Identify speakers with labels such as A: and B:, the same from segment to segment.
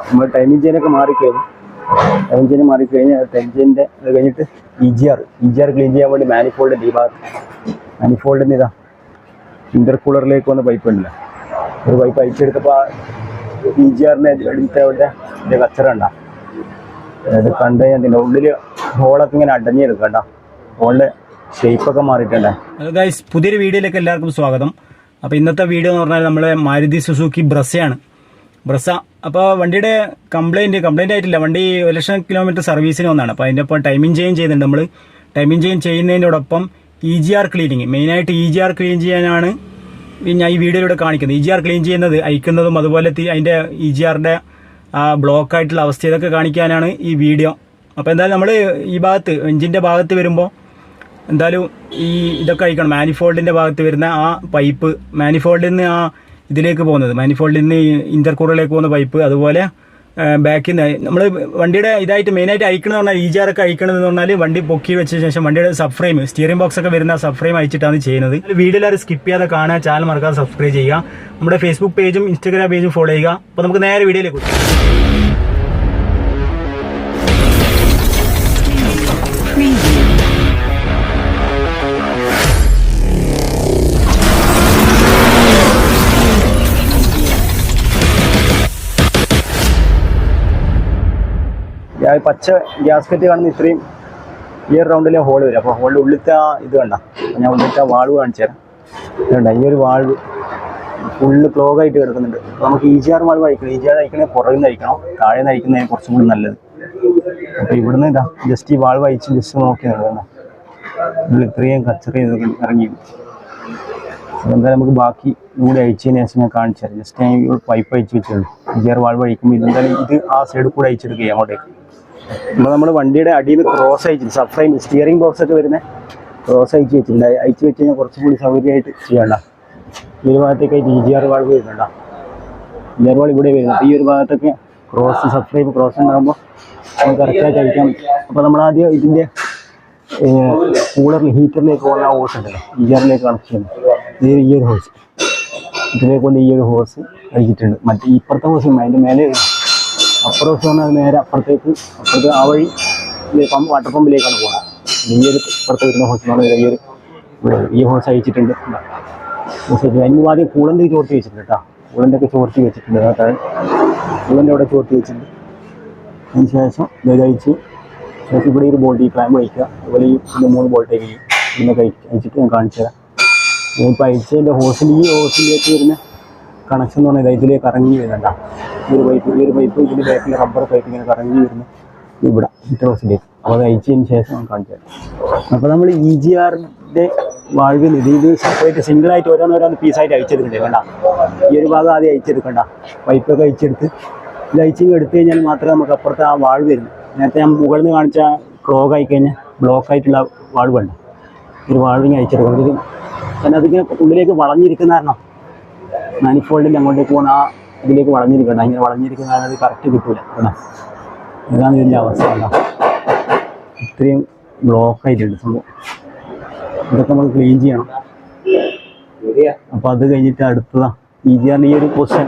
A: നമ്മൾ ടൈം ഇഞ്ചിനൊക്കെ മാറിക്കഴിഞ്ഞു. ടൈം ഇഞ്ചിന് മാറിക്കഴിഞ്ഞാൽ ടൈം ഇഞ്ചിന്റെ അത് കഴിഞ്ഞിട്ട് E G R E G R clean ചെയ്യാൻ വേണ്ടി മാനിഫോൾഡ് ഈ മാനിഫോൾഡിന് ഇതാ ഇന്റർകൂളറിലേക്ക് വന്ന പൈപ്പ് ഉണ്ടല്ലോ. ഒരു പൈപ്പ് അയച്ചെടുത്തപ്പോൾ ഇ ജി ആറിന്റെ അടുത്തെ അവിടെ കച്ചറ ഉണ്ടാ അത് കണ്ടു കഴിഞ്ഞാൽ ഇതിന്റെ ഉള്ളിൽ ഹോളൊക്കെ ഇങ്ങനെ അടഞ്ഞെടുക്കും കേട്ടോ ഹോളിന്റെ ഷേപ്പൊക്കെ മാറിയിട്ടുണ്ടേ.
B: പുതിയൊരു വീഡിയോയിലേക്ക് എല്ലാവർക്കും സ്വാഗതം. അപ്പോൾ ഇന്നത്തെ വീഡിയോ എന്ന് പറഞ്ഞാൽ നമ്മളെ മാരുതി സുസുക്കി ബ്രസയാണ് ബ്രസ. അപ്പോൾ വണ്ടിയുടെ കംപ്ലൈന്റ് കംപ്ലൈന്റ് ആയിട്ടില്ല. വണ്ടി ഒരു ലക്ഷം കിലോമീറ്റർ സർവീസിന് വന്നാണ്. അപ്പോൾ അതിന്റെ ഒപ്പം ടൈമിംഗ് ചെയ്യും ചെയ്യുന്നുണ്ട് നമ്മൾ ടൈമിംഗ് ചെയ്യും ചെയ്യുന്നതിനോടൊപ്പം ഇ ജി ആർ ക്ലീനിങ് മെയിനായിട്ട് ഇ ജി ആർ ക്ലീൻ ചെയ്യാനാണ് ഞാൻ ഈ വീഡിയോയിലൂടെ കാണിക്കുന്നത്. ഇ ജി ആർ ക്ലീൻ ചെയ്യുന്നത് അയക്കുന്നതും അതുപോലെ അതിന്റെ ഇ ജി ആറിന്റെ ആ ബ്ലോക്ക് ആയിട്ടുള്ള അവസ്ഥ ഇതൊക്കെ കാണിക്കാനാണ് ഈ വീഡിയോ. അപ്പോൾ എന്തായാലും നമ്മൾ ഈ ഭാഗത്ത് എഞ്ചിന്റെ ഭാഗത്ത് വരുമ്പോൾ എന്തായാലും ഈ ഇതൊക്കെ അയക്കണം. മാനിഫോൾഡിന്റെ ഭാഗത്ത് വരുന്ന ആ പൈപ്പ് മാനിഫോൾഡിൽ നിന്ന് ആ ഇതിലേക്ക് പോകുന്നത്. മാനിഫോൾഡിൽ നിന്ന് ഇന്റർകൂറിലേക്ക് പോകുന്ന പൈപ്പ് അതുപോലെ ബാക്കിൽ നിന്ന് നമ്മൾ വണ്ടിയുടെ ഇതായിട്ട് മെയിനായിട്ട് അയക്കണമെന്ന് പറഞ്ഞാൽ ഈ ജാറൊക്കെ അയക്കണമെന്ന് പറഞ്ഞാൽ വണ്ടി പൊക്കി വെച്ച ശേഷം വണ്ടിയുടെ സബ് ഫ്രെയിം സ്റ്റിയറിംഗ് ബോക്സ് ഒക്കെ വരുന്ന സബ് ഫ്രെയിം അയച്ചിട്ടാണ് ചെയ്യുന്നത് വീഡിയോ എല്ലാവരും സ്കിപ്പ് ചെയ്യാതെ കാണുക ചാനൽ മറക്കാതെ സബ്സ്ക്രൈബ് ചെയ്യുക. നമ്മുടെ ഫേസ്ബുക്ക് പേജും ഇൻസ്റ്റാഗ്രാം പേജും ഫോളോ ചെയ്യുക. അപ്പോൾ നമുക്ക് നേരെ വീഡിയോയിലേക്ക്
A: ആ പച്ച ഗ്യാസ്കറ്റ് കാണുന്ന ഇത്രയും ഈ ഒരു റൗണ്ടിലെ ഹോൾ വരും. അപ്പോൾ ഹോളിന്റെ ഉള്ളിലത്തെ ആ ഇത് കണ്ട. ഞാൻ ഉള്ളിലത്തെ വാൾവ് കാണിച്ചു തരാം. ഇതുണ്ട ഈ ഒരു വാൾവ് ഫുള്ള് ക്ലോഗ് ആയിട്ട് കിടക്കുന്നുണ്ട്. അപ്പോൾ നമുക്ക് ഈജിആർ വാൾവ് അയക്കണം ഈജിആർ അയക്കണേ പുറകിൽ നിന്ന് അയക്കണം താഴെ നിന്ന് അയക്കുന്നതിന് കുറച്ചും കൂടി നല്ലത്. അപ്പോൾ ഇവിടുന്ന് ഇതാ ജസ്റ്റ് ഈ വാൾവ് അയച്ച് ജസ്റ്റ് നോക്കി ഇതിൽ ഇത്രയും കച്ചറി ഇറങ്ങി. അപ്പോൾ എന്തായാലും നമുക്ക് ബാക്കി കൂടി അയച്ചതിന് ശേഷം ഞാൻ കാണിച്ചു തരാം. ജസ്റ്റ് ഞാൻ ഇവിടെ പൈപ്പ് അയച്ചു വെച്ചുള്ളൂ ഗിയർ വാൾ വഴിക്കുമ്പോൾ ഇതെന്തായാലും ഇത് ആ സൈഡിൽ കൂടെ അയച്ചെടുക്കുക അങ്ങോട്ടേക്ക്. നമ്മൾ നമ്മൾ വണ്ടിയുടെ അടിയിൽ നിന്ന് ക്രോസ് അയച്ചു സബ് ഫ്രെയിം സ്റ്റിയറിംഗ് ബോക്സ് ഒക്കെ വരുന്ന ക്രോസ് അയച്ചു വെച്ചിട്ടുണ്ട്. അയച്ചു വെച്ച് കഴിഞ്ഞാൽ കുറച്ചും കൂടി സൗകര്യമായിട്ട് ചെയ്യണ്ട ഈ ഒരു ഭാഗത്തേക്ക് ജി ആർ വാൾവ് വരുന്നുണ്ട ഗിയർ വാൾ ഇവിടെ വരുന്നത് ഈ ഒരു ഭാഗത്തൊക്കെ ക്രോസ് സബ് ഫ്രെയിം ക്രോസ് ഉണ്ടാകുമ്പോൾ നമുക്ക് കറക്റ്റായിട്ട് അയക്കാൻ അപ്പോൾ നമ്മൾ ആദ്യം ഇതിന്റെ കൂളറിൽ ഹീറ്ററിലേക്ക് പോകുന്ന ഓസ് ഉണ്ടല്ലോ. ആറിലേക്ക് കണക്ട് ചെയ്യുന്നത്. ഈ ഒരു ഹോഴ്സ് ഇതിലേക്ക് കൊണ്ട് ഈ ഒരു ഹോഴ്സ് അടിച്ചിട്ടുണ്ട്. മറ്റേ ഇപ്പുറത്തെ ഹോഴ്സ് അതിന്റെ മേലെ അപ്പുറം പറഞ്ഞാൽ നേരെ അപ്പുറത്തേക്ക് അപ്പുറത്ത് ആ വഴി പമ്പ് വാട്ടർ പമ്പിലേക്കാണ് പോകുന്നത് ഈ ഒരു ഇപ്പുറത്ത് വരുന്ന ഹോസിനാണ് ഈ ഒരു ഈ ഹോഴ്സ് അയച്ചിട്ടുണ്ട് അതിന് ആദ്യം കൂളന്റെ ചോർത്തി വെച്ചിട്ടുണ്ട് കേട്ടോ. കൂളന്റെ ഒക്കെ ചോർത്തി വെച്ചിട്ടുണ്ട്. താഴെ കൂളന്റെ അവിടെ ചോർത്തി വെച്ചിട്ടുണ്ട്. അതിന് ശേഷം ഇത് അയച്ച് ശേഷം ഇവിടെ ഒരു ബോൾട്ട് ഈ ക്ലാമ്പ് അയക്കുക അതുപോലെ ഈ മൂന്ന് ബോൾട്ടേക്ക് ഇന്നൊക്കെ അയച്ചിട്ട് ഞാൻ കാണിച്ചു തരാം ഇപ്പോൾ അയച്ചതിന്റെ ഹോസിൽ ഈ ഹോസിലേക്ക് വരുന്ന കണക്ഷൻ എന്ന് പറഞ്ഞാൽ ഇതിലേക്ക് കറങ്ങി വരുന്നുണ്ട. ഈ ഒരു പൈപ്പ് ഈ ഒരു പൈപ്പ് ഇതിന്റെ ബാക്കിൽ റബ്ബർ പൈപ്പ് ഇങ്ങനെ കറങ്ങി വരുന്നു. ഇവിടെ ഇറ്റോസിലേക്ക് അപ്പോൾ അത് അയച്ചതിന് ശേഷം ഞാൻ കാണിച്ചു തരാം. അപ്പോൾ നമ്മൾ ഇ ജി ആറിന്റെ വാൾവിൽ നിധി ഇത് സെപ്പറേറ്റ് സിംഗിളായിട്ട് ഓരോന്നോരോന്ന് പീസായിട്ട് അയച്ചെടുക്കണ്ടേ? വേണ്ട. ഈ ഒരു ഭാഗം ആദ്യം അയച്ചെടുക്കണ്ട. പൈപ്പൊക്കെ അയച്ചെടുത്ത് ഇത് അയച്ചിങ് എടുത്തു കഴിഞ്ഞാൽ മാത്രമേ നമുക്ക് അപ്പുറത്ത് ആ വാഴ് വരുന്നു. നേരത്തെ ഞാൻ മുകളിൽ നിന്ന് കാണിച്ച ക്ലോഗ് ആയിക്കഴിഞ്ഞാൽ ബ്ലോക്കായിട്ടുള്ള വാൾവ് ഉണ്ട് ഒരു വാൾവിങ് അയച്ചെടുക്കണം. ഇത് കാരണം അതിങ്ങനെ ഉള്ളിലേക്ക് വളഞ്ഞിരിക്കുന്ന കാരണം. മാനിഫോൾഡിൽ അങ്ങോട്ടേക്ക് പോകുന്ന ആ ഇതിലേക്ക് വളഞ്ഞിരിക്കണം. ഇങ്ങനെ വളഞ്ഞിരിക്കുന്ന കാരണം അത് കറക്റ്റ് കിട്ടൂല. കേട്ടോ? ഇതാണ് ഇതിന്റെ അവസ്ഥ. കേട്ടോ? ഇത്രയും ബ്ലോക്ക് ആയിട്ടുണ്ട് സംഭവം. ഇതൊക്കെ നമ്മൾ ക്ലീൻ ചെയ്യണം. അപ്പോൾ അത് കഴിഞ്ഞിട്ട് അടുത്തതാ. ഈ ചെയ്യാൻ ഈ ഒരു പൊസിഷൻ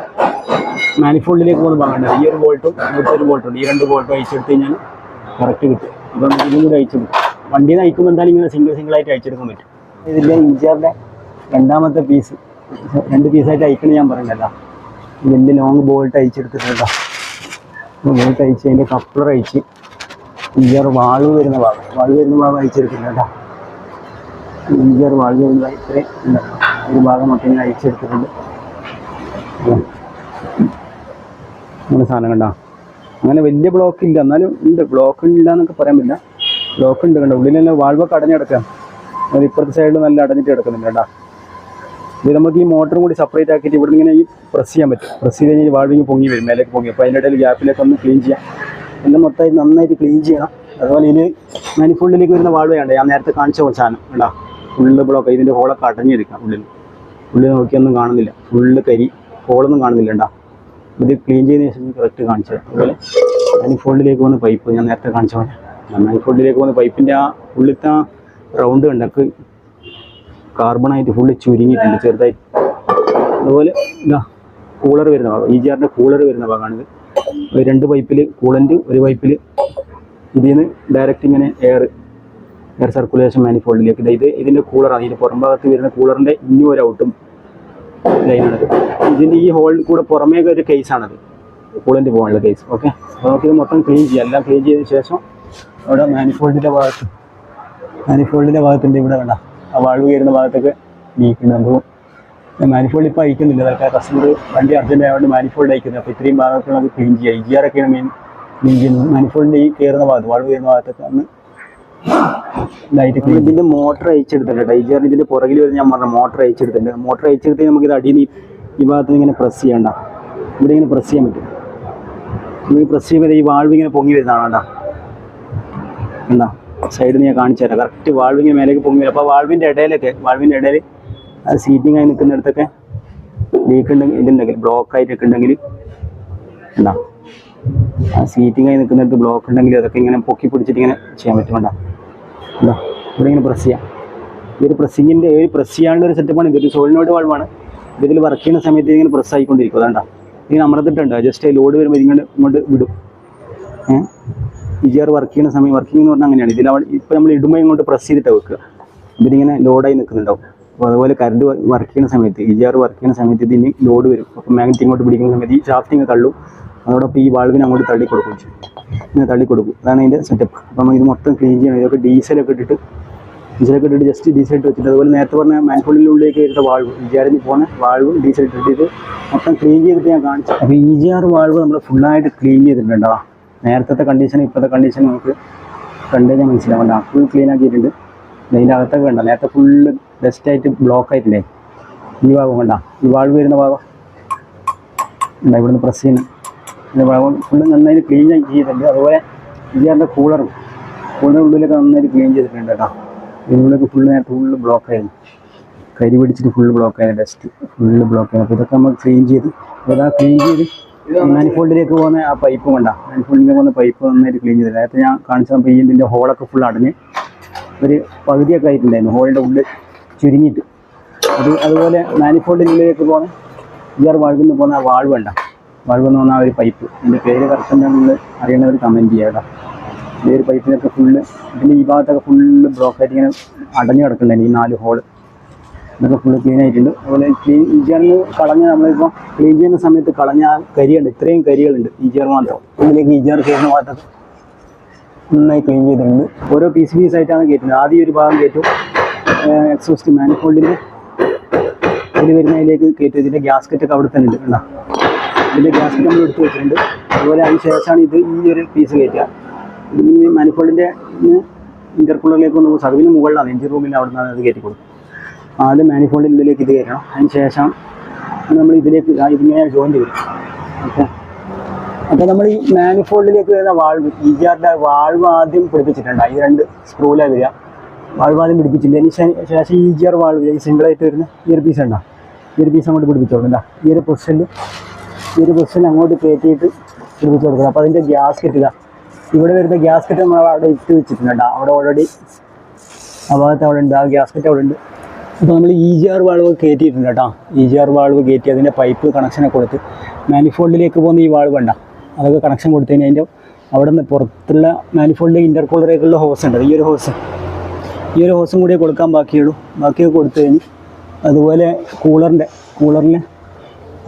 A: മാനിഫോൾഡിലേക്ക് പോകുന്ന ഭാഗമുണ്ട് ഈ ഒരു ബോൾട്ടും ഇവിടുത്തെ ഒരു ബോൾട്ടും ഈ രണ്ട് ബോൾട്ടും അയച്ചെടുത്ത് കഴിഞ്ഞാൽ കറക്റ്റ് കിട്ടും. അപ്പം ഇതും കൂടി അയച്ചെടുക്കും വണ്ടിയിൽ നിന്ന് അയക്കുമ്പോൾ എന്തായാലും ഇങ്ങനെ സിംഗിൾ സിംഗിൾ ആയിട്ട് അയച്ചെടുക്കാൻ പറ്റും. ഇതിന്റെ ഇഞ്ചിയറിന്റെ രണ്ടാമത്തെ പീസ് രണ്ട് പീസായിട്ട് അയക്കണം ഞാൻ പറയണ്ടല്ലോ വലിയ ലോങ് ബോൾട്ട് അയച്ചെടുത്തിട്ടുണ്ടോ ബോൾട്ട് അയച്ച് അതിന്റെ കപ്ലർ അയച്ച് ഇഞ്ചിയർ വാൾവ് വരുന്ന ഭാഗം. വാൾവ് വരുന്ന ഭാഗം അയച്ചെടുത്തിട്ടുണ്ടോ ഇഞ്ചിയർ ഇഞ്ചാറ് വാൾവ് വരുന്ന ഇത്രയും ഒരു ഭാഗം മൊത്തം ഞാൻ അയച്ചെടുത്തിട്ടുണ്ട്. അങ്ങനെ സാധനം കണ്ടോ? അങ്ങനെ വലിയ ബ്ലോക്ക് ഇല്ല. എന്നാലും ഉണ്ട്. ബ്ലോക്ക് ഇല്ല എന്നൊക്കെ പറയാൻ പറ്റില്ല. ബ്ലോക്ക് ഉണ്ട് കണ്ടോ? ഉള്ളിൽ തന്നെ വാൾവൊക്കെ അടഞ്ഞു കിടക്കാം. അത് ഇപ്പുറത്തെ സൈഡിൽ നല്ല അടഞ്ഞിട്ട് കിടക്കുന്നുണ്ട് കേട്ടോ ഇത് നമുക്ക് ഈ മോട്ടറും കൂടി സെപ്പറേറ്റ് ആക്കിയിട്ട് ഇവിടെ ഇങ്ങനെ ഈ പ്രസ് ചെയ്യാൻ പറ്റും. പ്രസ് ചെയ്ത് കഴിഞ്ഞാൽ വാൾവിങ് പൊങ്ങി വരും മേലേക്ക് പൊങ്ങി അപ്പോൾ അതിന്റെ ഇടയിൽ ഗ്യാപ്പിലേക്ക് ഒന്ന് ക്ലീൻ ചെയ്യാം. എല്ലാം മൊത്തമായി നന്നായിട്ട് ക്ലീൻ ചെയ്യണം. അതുപോലെ ഇതിന് മാനിഫോൾഡിലേക്ക് വരുന്ന വാൾവ് വേണ്ട ഞാൻ നേരത്തെ കാണിച്ച പോലെ സാധനം കേട്ടോ ഫുള്ള് ബ്ലോക്ക് ഇതിന്റെ ഹോളൊക്കെ അടഞ്ഞിരിക്കാം ഉള്ളിൽ. ഉള്ളിൽ നോക്കിയൊന്നും കാണുന്നില്ല. ഫുള്ള് കരി. ഹോളൊന്നും കാണുന്നില്ല കേട്ടോ ഇത് ക്ലീൻ ചെയ്തതിന് ശേഷം കറക്റ്റ് കാണിച്ചത്. അതുപോലെ മാനിഫോൾഡിലേക്ക് വന്ന് പൈപ്പ് ഞാൻ നേരത്തെ കാണിച്ച പോലെ. മാനിഫോൾഡിലേക്ക് വന്ന് പൈപ്പിന്റെ ആ ഉള്ളിലത്തെ റൗണ്ട് കണ്ടക്ക് കാർബണായിട്ട് ഫുള്ള് ചുരുങ്ങിയിട്ടുണ്ട് ചെറുതായി. അതുപോലെ ഇതാ കൂളർ വരുന്ന ഭാഗം ഇ ജി ആറിന്റെ കൂളർ വരുന്ന ഭാഗമാണിത്. രണ്ട് പൈപ്പിൽ കൂളന്റ് ഒരു പൈപ്പിൽ ഇതിൽ നിന്ന് ഡയറക്റ്റ് ഇങ്ങനെ എയർ എയർ സർക്കുലേഷൻ മാനിഫോൾഡിലേക്ക് ഇത് ഇതിന്റെ കൂളറാണ് ഇതിന്റെ പുറം ഭാഗത്ത് വരുന്ന കൂളറിന്റെ ഇനി ഒരു ഔട്ടും ലൈനാണിത് ഇതിന്റെ ഈ ഹോളിൽ കൂടെ പുറമേ ഒരു കേസാണത് കൂളന്റ് പോകാനുള്ള കേസ് ഓക്കെ അപ്പോൾ നമുക്കിത് മൊത്തം ക്ലീൻ ചെയ്യാം. എല്ലാം ക്ലീൻ ചെയ്തതിന് ശേഷം അവിടെ മാനിഫോൾഡിന്റെ ഭാഗത്ത് മാനിഫോൾഡിന്റെ ഭാഗത്തുണ്ട് ഇവിടെ വേണ്ട ആ വാൾവ് കയറുന്ന ഭാഗത്തൊക്കെ നീക്കുന്നുണ്ട്. മാനിഫോൾഡ് ഇപ്പോൾ അയക്കുന്നില്ല. അതൊക്കെ കസ്റ്റമർ വണ്ടി അർജന്റ് ആയതുകൊണ്ട് മാനിഫോൾഡ് അയക്കുന്നത് അപ്പോൾ ഇത്രയും ഭാഗമൊക്കെ നമുക്ക് ക്ലീൻ ചെയ്യാം ഇ ജി ആർ ഒക്കെയാണ് മെയിൻ ക്ലീൻ ചെയ്യുന്നത്. മാനിഫോൾഡിന്റെ ഈ കയറുന്ന ഭാഗത്ത് വാൾവ് കയറുന്ന ഭാഗത്തൊക്കെ ഒന്ന് ലൈറ്റ് ഇതിന്റെ മോട്ടർ അയച്ചെടുത്തിട്ടുണ്ട് ഇ ജി ആർ ഇതിന്റെ പുറകിൽ വരുന്ന ഞാൻ പറഞ്ഞ മോട്ടർ അയച്ചെടുത്തിട്ടുണ്ട് മോട്ടർ അയച്ചെടുത്ത് നമുക്ക് ഇത് അടിയിൽ ഈ ഭാഗത്ത് ഇങ്ങനെ പ്രസ് ചെയ്യണ്ട ഇവിടെ ഇങ്ങനെ പ്രസ് ചെയ്യാൻ പറ്റും. ഈ പ്രസ് ചെയ്യുമ്പോൾ ഈ വാൾവ് ഇങ്ങനെ പൊങ്ങി വരുന്നതാണ് കേട്ടോ. എന്താ സൈഡിൽ ഞാൻ കാണിച്ചു തരാം. കറക്റ്റ് വാൾവിന്റെ മേലേക്ക് പൊങ്ങി അപ്പോൾ വാൾവിന്റെ ഇടയിലൊക്കെ വാൾവിന്റെ ഇടയിൽ സീറ്റിംഗ് ആയി നിൽക്കുന്നിടത്തൊക്കെ ലീക്ക് ഉണ്ടെങ്കിൽ ഇതുണ്ടെങ്കിൽ ബ്ലോക്ക് ആയിട്ടൊക്കെ ഉണ്ടെങ്കിൽ എന്താ ആ സീറ്റിംഗ് ആയി നിൽക്കുന്നിടത്ത് ബ്ലോക്ക് ഉണ്ടെങ്കിൽ അതൊക്കെ ഇങ്ങനെ പൊക്കി പിടിച്ചിട്ട് ഇങ്ങനെ ചെയ്യാൻ പറ്റും വേണ്ട എന്താ ഇവിടെ ഇങ്ങനെ പ്രസ് ചെയ്യാം. ഈ ഒരു പ്രസ്സിങ്ങിന്റെ ഒരു പ്രസ് ചെയ്യാനുള്ള ഒരു സെറ്റപ്പാണ് ഇതൊരു സോളിനോട് വാൾവാണ്. ഇതിൽ വർക്ക് ചെയ്യുന്ന സമയത്ത് ഇങ്ങനെ പ്രസ് ആയിക്കൊണ്ടിരിക്കും. അതാണ്ടാ ഇങ്ങനെ അമർത്തിട്ടുണ്ട് ജസ്റ്റ് ലോഡ് വരുമ്പോൾ ഇങ്ങോട്ട് ഇങ്ങോട്ട് വിടും. ഏഹ് ഇ ജി വർക്ക് ചെയ്യുന്ന സമയം വർക്കിംഗ് എന്ന് പറഞ്ഞാൽ അങ്ങനെയാണ്. ഇതിൽ ഇപ്പോൾ നമ്മൾ ഇടുമ്പോൾ ഇങ്ങോട്ട് പ്രസ് ചെയ്തിട്ട് വെക്കുക. ഇതിങ്ങനെ ലോഡായി നിൽക്കുന്നുണ്ടാവും. അപ്പോൾ അതുപോലെ കറണ്ട് വർക്ക് ചെയ്യുന്ന സമയത്ത് ഇജിആർ വർക്ക് ചെയ്യുന്ന സമയത്ത് ഇതിന് ലോഡ് വരും. അപ്പോൾ മാഗ്നറ്റ് ഇങ്ങോട്ട് പിടിക്കുന്ന സമയത്ത് ഈ ഷാഫ്റ്റിങ് തള്ളും. അതോടൊപ്പം ഈ വാൾവിനെ അങ്ങോട്ട് തള്ളി കൊടുക്കും ഇങ്ങനെ തള്ളി കൊടുക്കും. അതാണ് അതിന്റെ സെറ്റപ്പ് നമ്മൾ ഇത് മൊത്തം ക്ലീൻ ചെയ്യണം. ഇതൊക്കെ ഡീസലൊക്കെ ഇട്ടിട്ട് ഡീസലൊക്കെ ഇട്ടിട്ട് ജസ്റ്റ് ഡീസൽ ഇട്ട് വെച്ചിട്ട് അതുപോലെ നേരത്തെ പറഞ്ഞ മാൻഫോളിനുള്ളിലേക്ക് വരുന്ന വാൾവ് ഇ ജി ആറിന് പോകുന്ന വാൾവും ഡീസൽ ഇട്ടിട്ട് മൊത്തം ക്ലീൻ ചെയ്തിട്ട് ഞാൻ കാണിച്ചു അപ്പോൾ ഇ ജി ആർ വാൾവ് നമ്മൾ ഫുള്ളായിട്ട് ക്ലീൻ ചെയ്തിട്ടുണ്ടോ? നേരത്തെ കണ്ടീഷൻ ഇപ്പോഴത്തെ കണ്ടീഷൻ നമുക്ക് കണ്ടു കഴിഞ്ഞാൽ മനസ്സിലാവണ്ട ഫുൾ ക്ലീൻ ആക്കിയിട്ടുണ്ട്. അതിന്റെ അകത്തൊക്കെ വേണ്ട നേരത്തെ ഫുള്ള് ഡസ്റ്റായിട്ട് ബ്ലോക്ക് ആയിട്ടില്ലേ? ഈ ഭാഗം വേണ്ട ഈ വാൾവ് വരുന്ന ഭാഗം. ഉണ്ട് ഇവിടുന്ന് പ്രസ് ചെയ്യുന്ന. ഇതിന്റെ ഭാഗം ഫുള്ള് നന്നായിട്ട് ക്ലീൻ ചെയ്തിട്ടുണ്ട്. അതുപോലെ ഇതിന്റെ കൂളറും കൂളറിന്റെ ഉള്ളിലൊക്കെ നന്നായിട്ട് ക്ലീൻ ചെയ്തിട്ടുണ്ട് കേട്ടോ. ഇതിനുള്ളിലൊക്കെ ഫുള്ള് നേരത്തെ ഫുള്ള് ബ്ലോക്ക് ആയി. കരി പിടിച്ചിട്ട് ഫുള്ള് ബ്ലോക്ക് ആയിരുന്നു ഡസ്റ്റ് ഫുള്ള് ബ്ലോക്ക് ആയിരുന്നു അപ്പോൾ ഇതൊക്കെ നമ്മൾ ക്ലീൻ ചെയ്ത് അപ്പോൾ ക്ലീൻ ചെയ്ത് മാനിഫോൾഡിലേക്ക് പോകുന്ന ആ പൈപ്പ് കൊണ്ട. മാനിഫോൾഡിലേക്ക് പോകുന്ന പൈപ്പ് നന്നായിട്ട് ക്ലീൻ ചെയ്തില്ല നേരത്തെ ഞാൻ കാണിച്ചപ്പോൾ ഈ ഇതിന്റെ ഹോളൊക്കെ ഫുൾ അടഞ്ഞ് ഒരു പകുതിയൊക്കെ ആയിട്ടുണ്ടായിരുന്നു. ഹോളിന്റെ ഉള്ളിൽ ചുരുങ്ങിയിട്ട്. അത് അതുപോലെ മാനിഫോൾഡിനുള്ളിലേക്ക് പോകുന്ന ഇയർ വാൾവിൽ നിന്ന് പോകുന്ന ആ വാൾവ് വേണ്ട വാൾവ് എന്ന് പറഞ്ഞാൽ ആ ഒരു പൈപ്പ് എന്റെ പേര് കറക്റ്റ് നിങ്ങൾ അറിയണവർ കമന്റ് ചെയ്യുക കേട്ടോ. ഈ ഒരു പൈപ്പിനൊക്കെ ഫുള്ള് ഇതിന്റെ ഈ ഭാഗത്തൊക്കെ ഫുള്ള് ബ്ലോക്കായിട്ട് ഇങ്ങനെ അടഞ്ഞു കിടക്കുന്നുണ്ട് ഈ നാല് ഹോൾ ഇതൊക്കെ ഫുള്ള് ക്ലീൻ ആയിട്ടുണ്ട്. അതുപോലെ ക്ലീൻ ഇഞ്ചിയറിന് കളഞ്ഞ നമ്മളിപ്പോൾ ക്ലീൻ ചെയ്യുന്ന സമയത്ത് കളഞ്ഞ കരിയുണ്ട്. ഇത്രയും കരികളുണ്ട് ഈ ഇഞ്ചിയർ മാത്രം. ഇതിലേക്ക് ഇഞ്ചിയർ കയറുന്ന മാത്രം നന്നായി ക്ലീൻ ചെയ്തിട്ടുണ്ട്. ഓരോ പീസ് പീസ് ആയിട്ടാണ് കയറ്റുന്നത് ആദ്യം ഒരു ഭാഗം കയറ്റും എക്സോസ്റ്റ് മാനിഫോൾഡിന്റെ ഇതിൽ വരുന്നതിലേക്ക് കയറ്റും ഇതിന്റെ ഗ്യാസ്കറ്റൊക്കെ അവിടെ തന്നെ ഉണ്ട് കണ്ടോ? ഇതിന്റെ ഗ്യാസ്കറ്റ് നമ്മൾ എടുത്ത് വെച്ചിട്ടുണ്ട്. അതുപോലെ അതിന് ശേഷമാണ് ഇത് ഈ ഒരു പീസ് കയറ്റുക ഇതിന് മാനിഫോൾഡിന്റെ ഇന്റർകൂളറിലേക്ക് ഒന്ന് സർവിന് മുകളിലാണ്. എഞ്ചിൻ റൂമിൽ അവിടെ നിന്നാണ് അത് കയറ്റി കൊടുക്കും ആദ്യം മാനിഫോൾഡിന്റെ ഇതിലേക്ക് ഇത് കയറ്റണം. അതിന് ശേഷം നമ്മൾ ഇതിലേക്ക് ഇതിങ്ങനെ ജോയിൻ ചെയ്യും ഓക്കെ അപ്പോൾ നമ്മൾ ഈ മാനിഫോൾഡിലേക്ക് വരുന്ന വാൾവ് ഇ ആറിന്റെ വാൾവ് ആദ്യം പിടിപ്പിച്ചിട്ടുണ്ട്. ഈ രണ്ട് സ്ക്രൂലാണ് വരിക. വാൾവ് ആദ്യം പിടിപ്പിച്ചിട്ടുണ്ട്. അതിന് ശേഷം ഇജിആർ ജി ആർ വാൾവ് ഈ സിംഗിളായിട്ട് വരുന്ന ഇയർ പീസ് ഉണ്ടോ? ഇയർ പീസ് അങ്ങോട്ട് പിടിപ്പിച്ചോളൂ ഈ ഒരു പൊസിഷനിൽ ഈ ഒരു പൊസിഷൻ അങ്ങോട്ട് കയറ്റിയിട്ട് പിടിപ്പിച്ച് കൊടുക്കുക അപ്പോൾ അതിന്റെ ഗ്യാസ്കറ്റ് ഇതാ. ഇവിടെ വരുന്ന ഗ്യാസ്കറ്റ് നമ്മൾ അവിടെ ഇട്ട് വെച്ചിട്ടുണ്ട് അവിടെ ഓൾറെഡി ആ ഭാഗത്ത് അവിടെ ഉണ്ട്. ആ ഗ്യാസ്കറ്റ് അവിടെ ഉണ്ട്. അപ്പോൾ നമ്മൾ ഇ ജി ആർ വാൾവ് കയറ്റിയിട്ടുണ്ട് കേട്ടോ. ഇ ജി ആർ വാൾവ് കയറ്റി അതിന്റെ പൈപ്പ് കണക്ഷനെ കൊടുത്ത് മാനിഫോൾഡിലേക്ക് പോകുന്ന ഈ വാൾവ് വേണ്ട അതൊക്കെ കണക്ഷൻ കൊടുത്തതിന് അതിന്റെ അവിടെ നിന്ന് പുറത്തുള്ള മാനിഫോൾഡിന്റെ ഇന്റർകൂളറേക്കുള്ള ഹോസ് ഉണ്ട്. ഈ ഒരു ഹോസ് ഈ ഒരു ഹോസും കൂടിയേ കൊടുക്കാൻ ബാക്കിയുള്ളൂ. ബാക്കിയൊക്കെ കൊടുത്തു കഴിഞ്ഞ് അതുപോലെ കൂളറിന്റെ കൂളറിൽ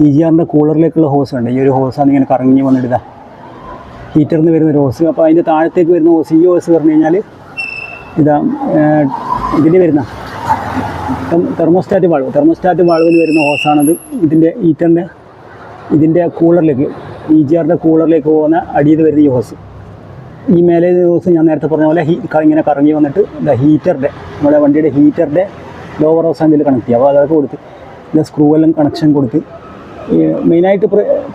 A: ഇ ജി ആറിന്റെ കൂളറിലേക്കുള്ള ഹോസ് ഉണ്ട്. ഈ ഒരു ഹോസാണ് ഇങ്ങനെ കറങ്ങി വന്നിട്ട് ഹീറ്ററിൽ നിന്ന് വരുന്ന ഒരു ഹോസ് അപ്പോൾ അതിന്റെ താഴത്തേക്ക് വരുന്ന ഹോസ് ഈ ഹോസ് പറഞ്ഞു കഴിഞ്ഞാൽ ഇതാ ഇതിന് വരുന്ന തെർമോസ്റ്റാറ്റ് വാൾവ്. തെർമോസ്റ്റാറ്റ് വാൾവിൽ വരുന്ന ഹോസാണത്. ഇതിന്റെ ഈറ്റന്റെ ഇതിന്റെ കൂളറിലേക്ക് ഇ ജി ആറിന്റെ കൂളറിലേക്ക് പോകുന്ന അടിയിൽ വരുന്ന ഈ ഹോസ്. ഈ മേലെ ഹോസ് ഞാൻ നേരത്തെ പറഞ്ഞ പോലെ ഹീ ഇങ്ങനെ കറങ്ങി വന്നിട്ട് ദ ഹീറ്ററിന്റെ നമ്മുടെ വണ്ടിയുടെ ഹീറ്ററിന്റെ ലോവർ ഹോസ് അതിൽ കണക്ട് ചെയ്യുക അപ്പോൾ അതൊക്കെ കൊടുത്ത് ഇതിന്റെ സ്ക്രൂ എല്ലാം കണക്ഷൻ കൊടുത്ത് മെയിനായിട്ട്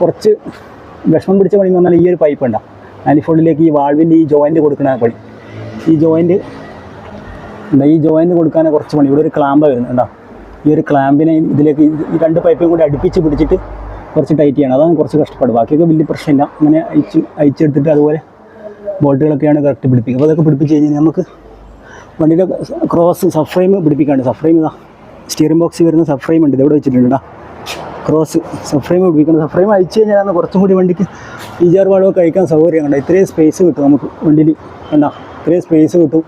A: കുറച്ച് വിഷമം പിടിച്ച പണി എന്ന് പറഞ്ഞാൽ ഈ ഒരു പൈപ്പ് ഉണ്ടാവും മാനിഫോൾഡിലേക്ക് ഈ വാൾവിന്റെ ഈ ജോയിന്റ് കൊടുക്കുന്ന പണി. ഈ ജോയിന്റ് ഈ ജോയിന്റ് കൊടുക്കാൻ കുറച്ച് പണി. ഇവിടെ ഒരു ക്ലാമ്പ് വരുന്നുണ്ടോ ഈ ഒരു ക്ലാമ്പിനെ ഇതിലേക്ക് ഈ രണ്ട് പൈപ്പും കൂടി അടുപ്പിച്ച് പിടിച്ചിട്ട് കുറച്ച് ടൈറ്റ് ചെയ്യണം. അതാണ് കുറച്ച് കഷ്ടപ്പാട്. ബാക്കിയൊക്കെ വലിയ പ്രശ്നമില്ല. അങ്ങനെ അയച്ച് അയച്ചെടുത്തിട്ട് അതുപോലെ ബോട്ടുകളൊക്കെയാണ് കറക്റ്റ് പിടിപ്പിക്കുക. അപ്പോൾ അതൊക്കെ പിടിപ്പിച്ച് കഴിഞ്ഞാൽ നമുക്ക് വണ്ടിയുടെ ക്രോസ് സഫ്രെയിം ഫ്രെയിം പിടിപ്പിക്കാണ്ട് സബ് ഇതാ സ്റ്റിയറിംഗ് ബോക്സിൽ വരുന്ന സഫ്രെയിം ഉണ്ട്. ഇതെവിടെ വെച്ചിട്ടുണ്ട് ക്രോസ് സഫ്രെയിം പിടിപ്പിക്കണം. സഫ്രെയിം അയച്ചു കഴിഞ്ഞാൽ കുറച്ചും കൂടി വണ്ടിക്ക് ഈജാർ വളമൊക്കെ കഴിക്കാൻ സൗകര്യം കണ്ട ഇത്രയും സ്പേസ് കിട്ടും നമുക്ക് വണ്ടിയിൽ. കണ്ട? ഇത്രയും സ്പേസ് കിട്ടും.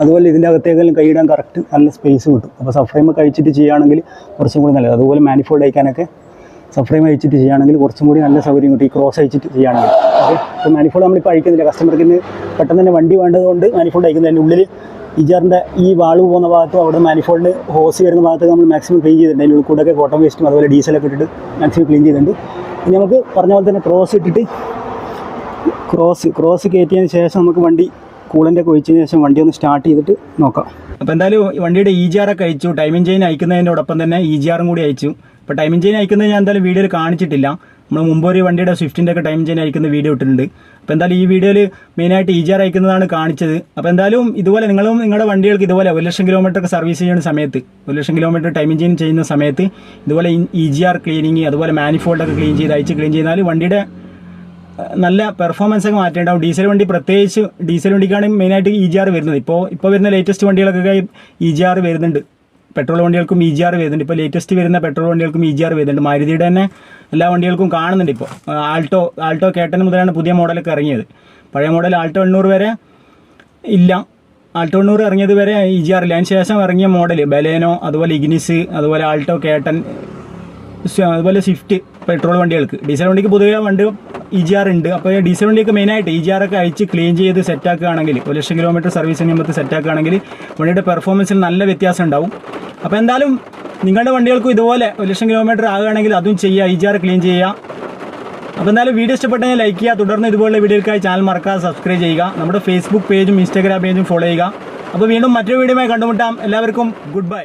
A: അതുപോലെ ഇതിന്റെ അകത്തേക്കെല്ലാം കൈയിടാൻ കറക്റ്റ് നല്ല സ്പേസ് കിട്ടും. അപ്പോൾ സഫ്രൈമ് കഴിച്ചിട്ട് ചെയ്യുകയാണെങ്കിൽ കുറച്ചും കൂടി നല്ലത്. അതുപോലെ മാനിഫോൾഡ് അയക്കാനൊക്കെ സഫ്രൈം അയച്ചിട്ട് ചെയ്യുകയാണെങ്കിൽ കുറച്ചും കൂടി നല്ല സൗകര്യം കിട്ടും. ഈ ക്രോസ് അയച്ചിട്ട് ചെയ്യുകയാണെങ്കിൽ. ഓക്കെ? ഇപ്പോൾ മാനിഫോൾഡ് നമ്മളിപ്പോൾ അയക്കുന്നില്ല. കസ്റ്റമർക്ക് ഇന്ന് പെട്ടെന്ന് തന്നെ വണ്ടി വേണ്ടതുകൊണ്ട് മാനിഫോൾഡ് അയക്കുന്നത്. അതിന്റെ ഉള്ളിൽ ഇജാറിന്റെ ഈ വാൾ പോകുന്ന ഭാഗത്തും അവിടെ മാനിഫോൾഡ് ഹോസ് വരുന്ന ഭാഗത്തൊക്കെ നമ്മൾ മാക്സിമം ക്ലീൻ ചെയ്തിട്ടുണ്ട്. അതിന്റെ ഉൾക്കൂടൊക്കെ കോട്ടൺ വേസ്റ്റും അതുപോലെ ഡീസലൊക്കെ ഇട്ടിട്ട് മാക്സിമം ക്ലീൻ ചെയ്തിട്ടുണ്ട്. ഇനി നമുക്ക് പറഞ്ഞ പോലെ തന്നെ ക്രോസ് ഇട്ടിട്ട് ക്രോസ് ക്രോസ് കയറ്റിയതിന് ശേഷം നമുക്ക് വണ്ടി കൂളന്റെ ഒക്കെ ഒഴിച്ചതിന് ശേഷം വണ്ടി ഒന്ന് സ്റ്റാർട്ട് ചെയ്തിട്ട് നോക്കാം.
B: അപ്പോൾ എന്തായാലും വണ്ടിയുടെ ഇ ജി ആർ ഒക്കെ അയച്ചു. ടൈമിംഗ് ചെയിൻ അയക്കുന്നതിനോടൊപ്പം തന്നെ ഇ ജി ആറും കൂടി അയച്ചു. അപ്പോൾ ടൈമിംഗ് ചെയിൻ അയക്കുന്നത് ഞാൻ എന്തായാലും വീഡിയോയിൽ കാണിച്ചിട്ടില്ല. നമ്മൾ മുമ്പ് ഒരു വണ്ടിയുടെ സ്വിഫ്റ്റിന്റെ ഒക്കെ ടൈമിംഗ് ചെയിൻ അയക്കുന്ന വീഡിയോ ഇട്ടിട്ടുണ്ട്. അപ്പോൾ എന്തായാലും ഈ വീഡിയോയിൽ മെയിനായിട്ട് ഇ ജി ആർ അയക്കുന്നതാണ് കാണിച്ചത്. അപ്പോൾ എന്തായാലും ഇതുപോലെ നിങ്ങളും നിങ്ങളുടെ വണ്ടികൾക്ക് ഇതുപോലെ ഒരു ലക്ഷം കിലോമീറ്റർ ഒക്കെ സർവീസ് ചെയ്യുന്ന സമയത്ത് ഒരു ലക്ഷം കിലോമീറ്റർ ടൈമിംഗ് ചെയിൻ ചെയ്യുന്ന സമയത്ത് ഇതുപോലെ ഇ ജി ആർ ക്ലീനിങ് അതുപോലെ മാനിഫോൾഡൊക്കെ ക്ലീൻ ചെയ്ത് അയച്ച് ക്ലീൻ ചെയ്താൽ വണ്ടിയുടെ നല്ല പെർഫോമൻസ് ഒക്കെ മാറ്റേണ്ടാവും. ഡീസൽ വണ്ടി പ്രത്യേകിച്ച് ഡീസൽ വണ്ടിക്കാണ് മെയിനായിട്ട് ഇ ജി ആർ വരുന്നത്. ഇപ്പോൾ ഇപ്പോൾ വരുന്ന ലേറ്റസ്റ്റ് വണ്ടികളൊക്കെ ഇ ജി ആർ വരുന്നുണ്ട്. പെട്രോൾ വണ്ടികൾക്കും ഇ ജി ആർ വരുന്നുണ്ട്. ഇപ്പോൾ ലേറ്റസ്റ്റ് വരുന്ന പെട്രോൾ വണ്ടികൾക്കും ഇ ജി ആർ വരുന്നുണ്ട്. മാരുതിയുടെ തന്നെ എല്ലാ വണ്ടികൾക്കും കാണുന്നുണ്ട് ഇപ്പോൾ ആൾട്ടോ ആൾട്ടോ കേട്ടൻ മുതലാണ് പുതിയ മോഡലൊക്കെ ഇറങ്ങിയത്. പഴയ മോഡൽ ആൾട്ടോ എണ്ണൂറ് വരെ ഇല്ല. ആൾട്ടോ എണ്ണൂറ് ഇറങ്ങിയത് വരെ ഇ ജി ആറില്ല അതിന് ശേഷം ഇറങ്ങിയ മോഡൽ ബലേനോ അതുപോലെ ഇഗ്നിസ് അതുപോലെ ആൾട്ടോ കേട്ടൻ അതുപോലെ സ്വിഫ്റ്റ് പെട്രോൾ വണ്ടികൾക്ക്. ഡീസൽ വണ്ടിക്ക് പൊതുവേ വണ്ടി ഇ ജി ആർ ഉണ്ട്. അപ്പോൾ ഡീസൽ വണ്ടിയൊക്കെ മെയിനായിട്ട് ഇ ജി ആർ ഒക്കെ അയച്ച് ക്ലീൻ ചെയ്ത് സെറ്റാക്കുകയാണെങ്കിൽ ഒരു ലക്ഷം കിലോമീറ്റർ സർവീസ് ചെയ്യുമ്പോൾ സെറ്റാക്കുകയാണെങ്കിൽ വണ്ടിയുടെ പെർഫോമൻസിൽ നല്ല വ്യത്യാസം ഉണ്ടാവും. അപ്പോൾ എന്തായാലും നിങ്ങളുടെ വണ്ടികൾക്കും ഇതുപോലെ ഒരു ലക്ഷം കിലോമീറ്റർ ആകുകയാണെങ്കിൽ അതും ചെയ്യുക ഇ ജി ആർ ക്ലീൻ ചെയ്യുക. അപ്പോൾ എന്തായാലും വീഡിയോ ഇഷ്ടപ്പെട്ടെങ്കിൽ ലൈക്ക് ചെയ്യുക. തുടർന്ന് ഇതുപോലുള്ള വീഡിയോകൾക്കായി ചാനൽ മറക്കാതെ സബ്സ്ക്രൈബ് ചെയ്യുക. നമ്മുടെ ഫേസ്ബുക്ക് പേജും ഇൻസ്റ്റാഗ്രാം പേജും ഫോളോ ചെയ്യുക. അപ്പോൾ വീണ്ടും മറ്റൊരു വീഡിയോയുമായി കണ്ടുമുട്ടാം. എല്ലാവർക്കും ഗുഡ് ബൈ